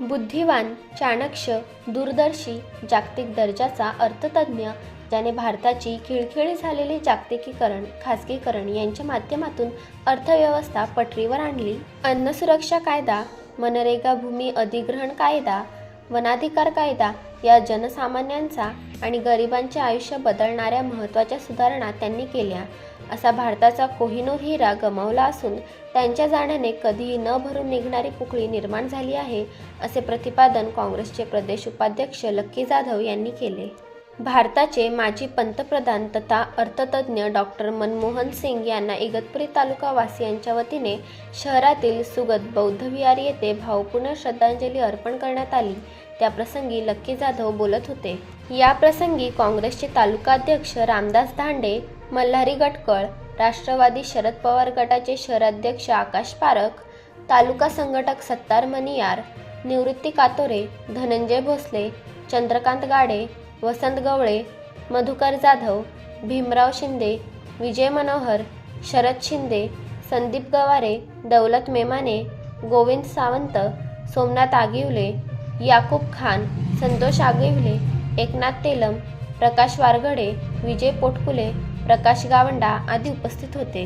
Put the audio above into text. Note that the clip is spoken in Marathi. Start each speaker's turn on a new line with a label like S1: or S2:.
S1: बुद्धिवान चाणक्य दूरदर्शी जागतिक दर्जाचा अर्थतज्ज्ञ ज्याने भारताची खिळखिळी झालेली जागतिकीकरण खासगीकरण यांच्या माध्यमातून अर्थव्यवस्था पटरीवर आणली. अन्न सुरक्षा कायदा मनरेगा भूमी अधिग्रहण कायदा वनाधिकार कायदा या जनसामान्यांचा आणि गरिबांचे आयुष्य बदलणाऱ्या महत्त्वाच्या सुधारणा त्यांनी केल्या. असा भारताचा कोहिनूर हिरा गमावला असून त्यांच्या जाण्याने कधीही न भरून निघणारी पोकळी निर्माण झाली आहे असे प्रतिपादन काँग्रेसचे प्रदेश उपाध्यक्ष लक्की जाधव यांनी केले. भारताचे माजी पंतप्रधान तथा अर्थतज्ज्ञ डॉक्टर मनमोहन सिंग यांना इगतपुरी तालुकावासियांच्या वतीने शहरातील सुगत बौद्ध विहार येथे भावपूर्ण श्रद्धांजली अर्पण करण्यात आली. त्याप्रसंगी लक्की जाधव बोलत होते. या प्रसंगी काँग्रेसचे तालुकाध्यक्ष रामदास धांडे मल्हारी गटकळ राष्ट्रवादी शरद पवार गटाचे शहराध्यक्ष आकाश पारख तालुका संघटक सत्तार मनियार निवृत्ती कातोरे धनंजय भोसले चंद्रकांत गाडे वसंत गवळे मधुकर जाधव भीमराव शिंदे विजय मनोहर शरद शिंदे संदीप गवारे दौलत मेमाने गोविंद सावंत सोमनाथ आगिवले याकूब खान संतोष आगिवले एकनाथ तेलम प्रकाश वारगडे विजय पोटकुले प्रकाश गावंडा आदी उपस्थित होते.